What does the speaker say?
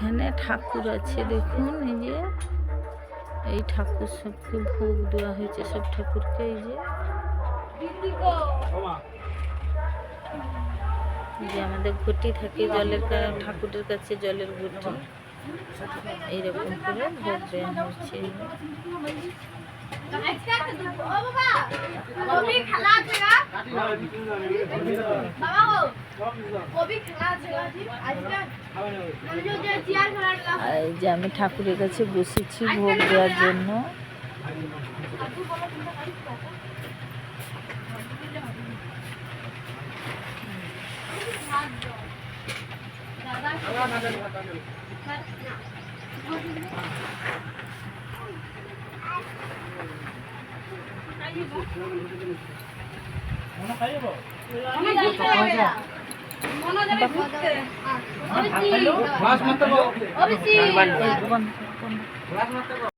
এখানে ঠাকুর আছে, দেখুন, এই যে। এই ঠাকুর সবকে ভোগ দেওয়া হয়েছে, সব ঠাকুরকে, এই যে। যে আমাদের ঘটি থাকে জলের ঠাকুরের কাছে জলের ঘটি। এইরকম করে ভোগ দেওয়া হচ্ছে যে আমি ঠাকুরের কাছে বসেছি ভোগ দেওয়ার জন্য। অবশ্যই বন্ধ, বন্ধ।